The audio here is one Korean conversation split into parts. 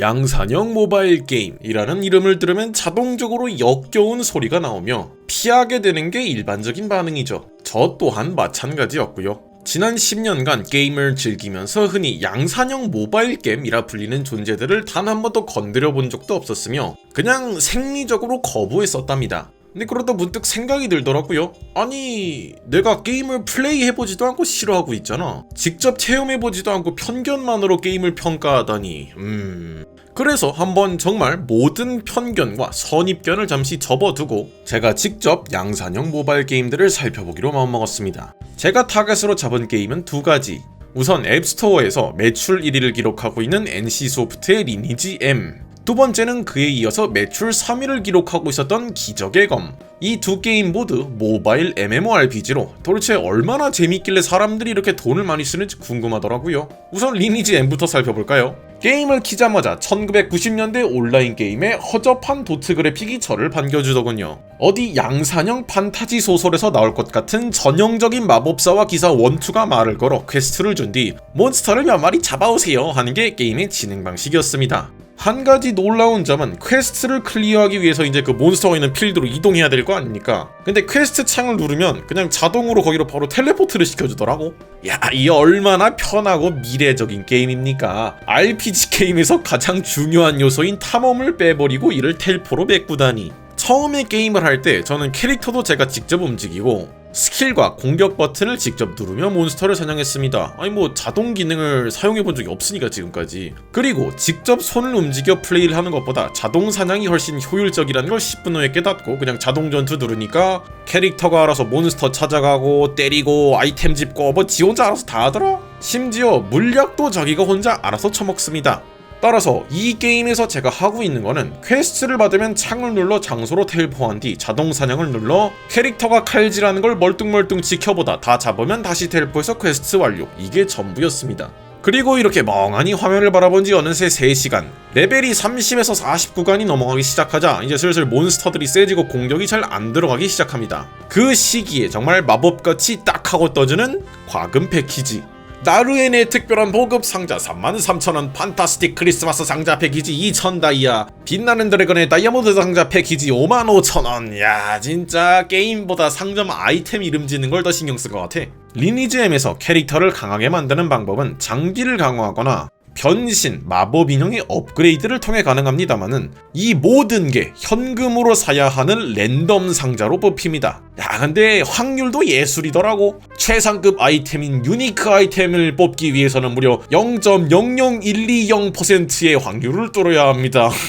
양산형 모바일 게임이라는 이름을 들으면 자동적으로 역겨운 소리가 나오며 피하게 되는 게 일반적인 반응이죠. 저 또한 마찬가지였고요. 지난 10년간 게임을 즐기면서 흔히 양산형 모바일 게임이라 불리는 존재들을 단 한 번도 건드려 본 적도 없었으며 그냥 생리적으로 거부했었답니다. 근데 그러다 문득 생각이 들더라고요. 아니, 내가 게임을 플레이해보지도 않고 싫어하고 있잖아. 직접 체험해보지도 않고 편견만으로 게임을 평가하다니, 음. 그래서 한번 정말 모든 편견과 선입견을 잠시 접어두고 제가 직접 양산형 모바일 게임들을 살펴보기로 마음먹었습니다. 제가 타겟으로 잡은 게임은 두 가지. 우선 앱스토어에서 매출 1위를 기록하고 있는 NC소프트의 리니지 M. 두 번째는 그에 이어서 매출 3위를 기록하고 있었던 기적의 검. 이 두 게임 모두 모바일 MMORPG로 도대체 얼마나 재밌길래 사람들이 이렇게 돈을 많이 쓰는지 궁금하더라고요. 우선 리니지 M부터 살펴볼까요? 게임을 키자마자 1990년대 온라인 게임의 허접한 도트 그래픽이 저를 반겨주더군요. 어디 양산형 판타지 소설에서 나올 것 같은 전형적인 마법사와 기사 원투가 말을 걸어 퀘스트를 준 뒤 몬스터를 몇 마리 잡아오세요 하는 게 게임의 진행 방식이었습니다. 한 가지 놀라운 점은 퀘스트를 클리어하기 위해서 이제 그 몬스터가 있는 필드로 이동해야 될 거 아닙니까? 근데 퀘스트 창을 누르면 그냥 자동으로 거기로 바로 텔레포트를 시켜주더라고. 야, 이 얼마나 편하고 미래적인 게임입니까? RPG 게임에서 가장 중요한 요소인 탐험을 빼버리고 이를 텔포로 메꾸다니. 처음에 게임을 할 때 저는 캐릭터도 제가 직접 움직이고 스킬과 공격 버튼을 직접 누르며 몬스터를 사냥했습니다. 아니 뭐 자동 기능을 사용해 본 적이 없으니까 지금까지. 그리고 직접 손을 움직여 플레이를 하는 것보다 자동 사냥이 훨씬 효율적이라는 걸 10분 후에 깨닫고 그냥 자동 전투 누르니까 캐릭터가 알아서 몬스터 찾아가고 때리고 아이템 집고 뭐 지 혼자 알아서 다 하더라. 심지어 물약도 자기가 혼자 알아서 처먹습니다. 따라서 이 게임에서 제가 하고 있는 거는 퀘스트를 받으면 창을 눌러 장소로 텔포한 뒤 자동 사냥을 눌러 캐릭터가 칼질하는 걸 멀뚱멀뚱 지켜보다 다 잡으면 다시 텔포해서 퀘스트 완료 이게 전부였습니다. 그리고 이렇게 멍하니 화면을 바라본 지 어느새 3시간 레벨이 30에서 49간이 넘어가기 시작하자 이제 슬슬 몬스터들이 세지고 공격이 잘 안 들어가기 시작합니다. 그 시기에 정말 마법같이 딱 하고 떠주는 과금 패키지 나르엔의 특별한 보급 상자 33,000원 판타스틱 크리스마스 상자 패키지 2,000 다이아 빛나는 드래곤의 다이아몬드 상자 패키지 55,000원. 야 진짜 게임보다 상점 아이템 이름 짓는 걸 더 신경 쓴 것 같아. 리니지 M에서 캐릭터를 강하게 만드는 방법은 장비를 강화하거나 변신, 마법 인형의 업그레이드를 통해 가능합니다만은 이 모든 게 현금으로 사야 하는 랜덤 상자로 뽑힙니다. 야 근데 확률도 예술이더라고. 최상급 아이템인 유니크 아이템을 뽑기 위해서는 무려 0.00120%의 확률을 뚫어야 합니다.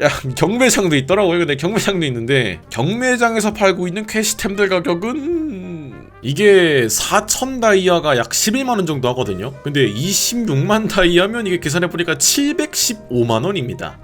야 경매장도 있더라고요. 근데 경매장도 있는데 경매장에서 팔고 있는 퀘시템들 가격은 이게 4천 다이아가 약 11만원 정도 하거든요. 근데 26만 다이아면 이게 계산해보니까 715만원입니다.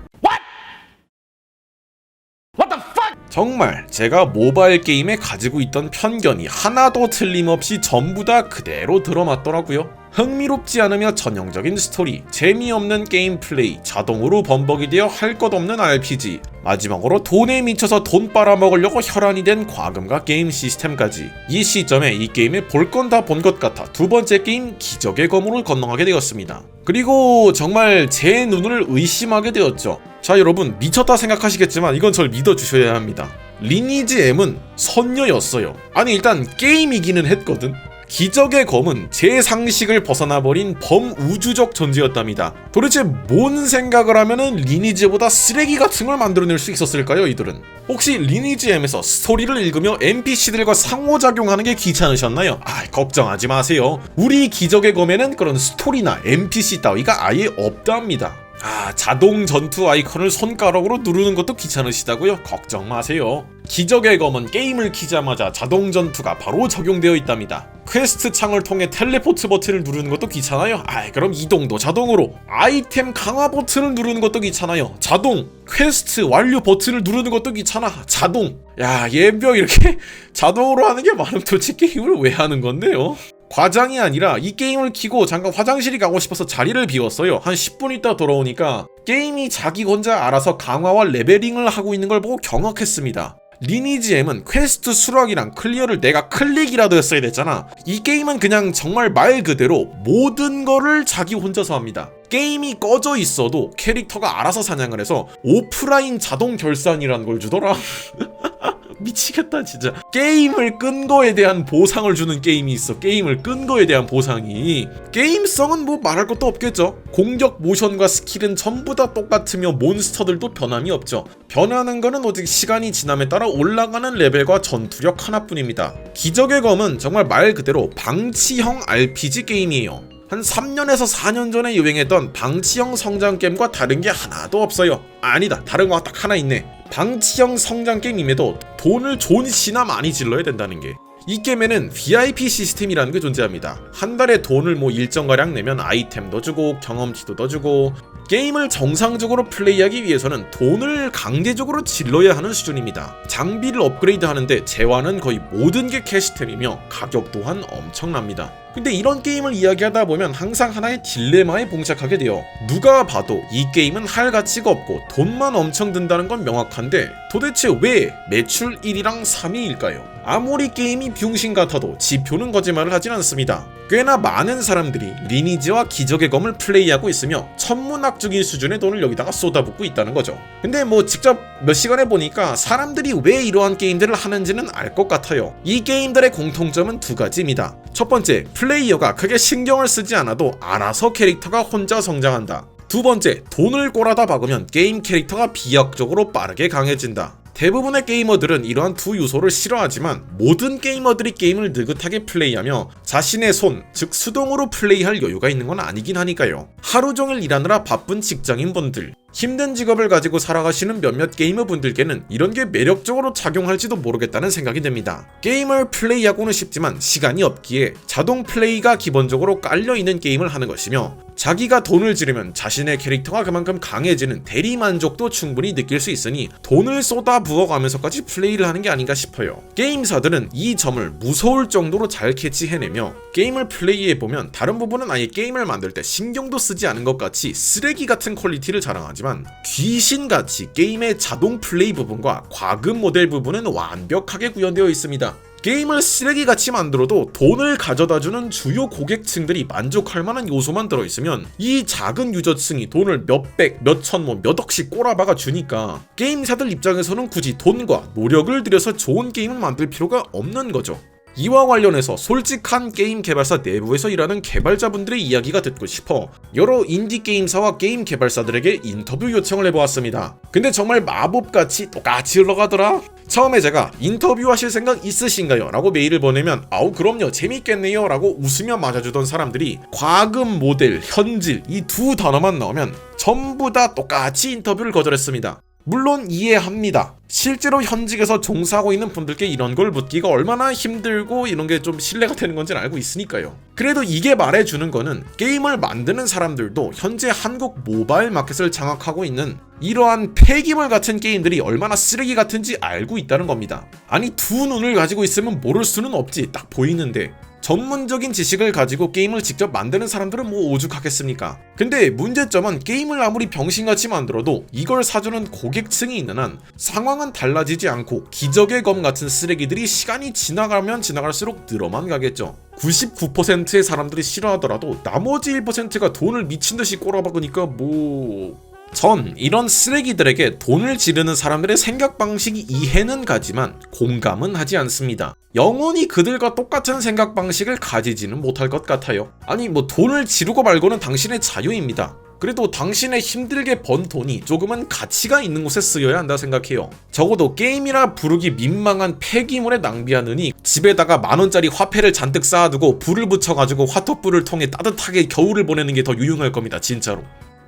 정말 제가 모바일 게임에 가지고 있던 편견이 하나도 틀림없이 전부 다 그대로 들어맞더라고요. 흥미롭지 않으며 전형적인 스토리, 재미없는 게임 플레이, 자동으로 범벅이 되어 할 것 없는 RPG, 마지막으로 돈에 미쳐서 돈 빨아먹으려고 혈안이 된 과금과 게임 시스템까지 이 시점에 이 게임에 볼 건 다 본 것 같아 두 번째 게임 기적의 검으로 건너가게 되었습니다. 그리고 정말 제 눈을 의심하게 되었죠. 자 여러분 미쳤다 생각하시겠지만 이건 절 믿어주셔야 합니다. 리니지 M은 선녀였어요. 아니 일단 게임이기는 했거든. 기적의 검은 제 상식을 벗어나버린 범우주적 존재였답니다. 도대체 뭔 생각을 하면은 리니지보다 쓰레기 같은 걸 만들어낼 수 있었을까요, 이들은? 혹시 리니지 M에서 스토리를 읽으며 NPC들과 상호작용하는 게 귀찮으셨나요? 아, 걱정하지 마세요. 우리 기적의 검에는 그런 스토리나 NPC 따위가 아예 없답니다. 아, 자동 전투 아이콘을 손가락으로 누르는 것도 귀찮으시다고요? 걱정 마세요. 기적의 검은 게임을 키자마자 자동 전투가 바로 적용되어 있답니다. 퀘스트 창을 통해 텔레포트 버튼을 누르는 것도 귀찮아요? 아, 그럼 이동도 자동으로. 아이템 강화 버튼을 누르는 것도 귀찮아요. 자동. 퀘스트 완료 버튼을 누르는 것도 귀찮아. 자동. 야, 얘뼈 이렇게 자동으로 하는 게 많으면 도대체 게임을 왜 하는 건데요? 과장이 아니라 이 게임을 키고 잠깐 화장실이 가고 싶어서 자리를 비웠어요. 한 10분 있다 돌아오니까 게임이 자기 혼자 알아서 강화와 레벨링을 하고 있는 걸 보고 경악했습니다. 리니지 M은 퀘스트 수락이랑 클리어를 내가 클릭이라도 했어야 됐잖아. 이 게임은 그냥 정말 말 그대로 모든 거를 자기 혼자서 합니다. 게임이 꺼져 있어도 캐릭터가 알아서 사냥을 해서 오프라인 자동 결산이라는 걸 주더라. 미치겠다 진짜. 게임을 끈 거에 대한 보상을 주는 게임이 있어. 게임을 끈 거에 대한 보상이. 게임성은 뭐 말할 것도 없겠죠. 공격 모션과 스킬은 전부 다 똑같으며 몬스터들도 변함이 없죠. 변하는 거는 오직 시간이 지남에 따라 올라가는 레벨과 전투력 하나뿐입니다. 기적의 검은 정말 말 그대로 방치형 RPG 게임이에요. 한 3년에서 4년 전에 유행했던 방치형 성장 게임과 다른 게 하나도 없어요. 아니다, 다른 거 딱 하나 있네. 방치형 성장 게임임에도 돈을 존시나 많이 질러야 된다는 게. 이 게임에는 VIP 시스템이라는 게 존재합니다. 한 달에 돈을 뭐 일정가량 내면 아이템도 주고 경험치도 더 주고 게임을 정상적으로 플레이하기 위해서는 돈을 강제적으로 질러야 하는 수준입니다. 장비를 업그레이드 하는데 재화는 거의 모든 게 캐시템이며 가격 또한 엄청납니다. 근데 이런 게임을 이야기하다 보면 항상 하나의 딜레마에 봉착하게 돼요. 누가 봐도 이 게임은 할 가치가 없고 돈만 엄청 든다는 건 명확한데 도대체 왜 매출 1위랑 3위일까요? 아무리 게임이 병신 같아도 지표는 거짓말을 하진 않습니다. 꽤나 많은 사람들이 리니지와 기적의 검을 플레이하고 있으며 천문학적인 수준의 돈을 여기다가 쏟아붓고 있다는 거죠. 근데 뭐 직접 몇 시간 해보니까 사람들이 왜 이러한 게임들을 하는지는 알 것 같아요. 이 게임들의 공통점은 두 가지입니다. 첫 번째, 플레이어가 크게 신경을 쓰지 않아도 알아서 캐릭터가 혼자 성장한다. 두 번째, 돈을 꼬라다 박으면 게임 캐릭터가 비약적으로 빠르게 강해진다. 대부분의 게이머들은 이러한 두 요소를 싫어하지만 모든 게이머들이 게임을 느긋하게 플레이하며 자신의 손, 즉 수동으로 플레이할 여유가 있는 건 아니긴 하니까요. 하루 종일 일하느라 바쁜 직장인 분들, 힘든 직업을 가지고 살아가시는 몇몇 게이머 분들께는 이런 게 매력적으로 작용할지도 모르겠다는 생각이 듭니다. 게임을 플레이하고는 싶지만 시간이 없기에 자동 플레이가 기본적으로 깔려있는 게임을 하는 것이며 자기가 돈을 지르면 자신의 캐릭터가 그만큼 강해지는 대리 만족도 충분히 느낄 수 있으니 돈을 쏟아 부어가면서까지 플레이를 하는 게 아닌가 싶어요. 게임사들은 이 점을 무서울 정도로 잘 캐치해내며 게임을 플레이해보면 다른 부분은 아예 게임을 만들 때 신경도 쓰지 않은 것 같이 쓰레기 같은 퀄리티를 자랑하지만 귀신같이 게임의 자동 플레이 부분과 과금 모델 부분은 완벽하게 구현되어 있습니다. 게임을 쓰레기같이 만들어도 돈을 가져다주는 주요 고객층들이 만족할 만한 요소만 들어있으면 이 작은 유저층이 돈을 몇백, 몇천, 뭐 몇억씩 꼬라박아 주니까 게임사들 입장에서는 굳이 돈과 노력을 들여서 좋은 게임을 만들 필요가 없는 거죠. 이와 관련해서 솔직한 게임 개발사 내부에서 일하는 개발자분들의 이야기가 듣고 싶어 여러 인디 게임사와 게임 개발사들에게 인터뷰 요청을 해보았습니다. 근데 정말 마법같이 똑같이 흘러가더라. 처음에 제가 인터뷰하실 생각 있으신가요? 라고 메일을 보내면 아우 그럼요 재밌겠네요 라고 웃으며 맞아주던 사람들이 과금 모델, 현질 이 두 단어만 나오면 전부 다 똑같이 인터뷰를 거절했습니다. 물론 이해합니다. 실제로 현직에서 종사하고 있는 분들께 이런 걸 묻기가 얼마나 힘들고 이런 게 좀 신뢰가 되는 건지는 알고 있으니까요. 그래도 이게 말해주는 거는 게임을 만드는 사람들도 현재 한국 모바일 마켓을 장악하고 있는 이러한 폐기물 같은 게임들이 얼마나 쓰레기 같은지 알고 있다는 겁니다. 아니 두 눈을 가지고 있으면 모를 수는 없지 딱 보이는데 전문적인 지식을 가지고 게임을 직접 만드는 사람들은 뭐 오죽하겠습니까? 근데 문제점은 게임을 아무리 병신같이 만들어도 이걸 사주는 고객층이 있는 한 상황은 달라지지 않고 기적의 검 같은 쓰레기들이 시간이 지나가면 지나갈수록 늘어만 가겠죠. 99%의 사람들이 싫어하더라도 나머지 1%가 돈을 미친 듯이 꼬라박으니까 뭐 전 이런 쓰레기들에게 돈을 지르는 사람들의 생각 방식이 이해는 가지만 공감은 하지 않습니다. 영원히 그들과 똑같은 생각 방식을 가지지는 못할 것 같아요. 아니 뭐 돈을 지르고 말고는 당신의 자유입니다. 그래도 당신의 힘들게 번 돈이 조금은 가치가 있는 곳에 쓰여야 한다 생각해요. 적어도 게임이라 부르기 민망한 폐기물에 낭비하느니 집에다가 만원짜리 화폐를 잔뜩 쌓아두고 불을 붙여가지고 화토불을 통해 따뜻하게 겨울을 보내는 게 더 유용할 겁니다 진짜로.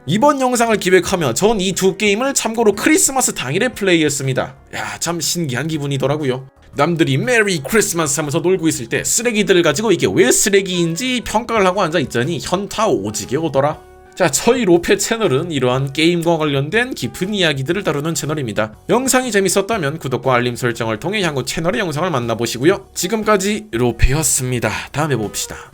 이번 영상을 기획하며 전 이 두 게임을 참고로 크리스마스 당일에 플레이했습니다. 야, 참 신기한 기분이더라고요. 남들이 메리 크리스마스 하면서 놀고 있을 때 쓰레기들을 가지고 이게 왜 쓰레기인지 평가를 하고 앉아 있자니 현타 오지게 오더라. 자, 저희 로페 채널은 이러한 게임과 관련된 깊은 이야기들을 다루는 채널입니다. 영상이 재밌었다면 구독과 알림 설정을 통해 향후 채널의 영상을 만나보시고요. 지금까지 로페였습니다. 다음에 봅시다.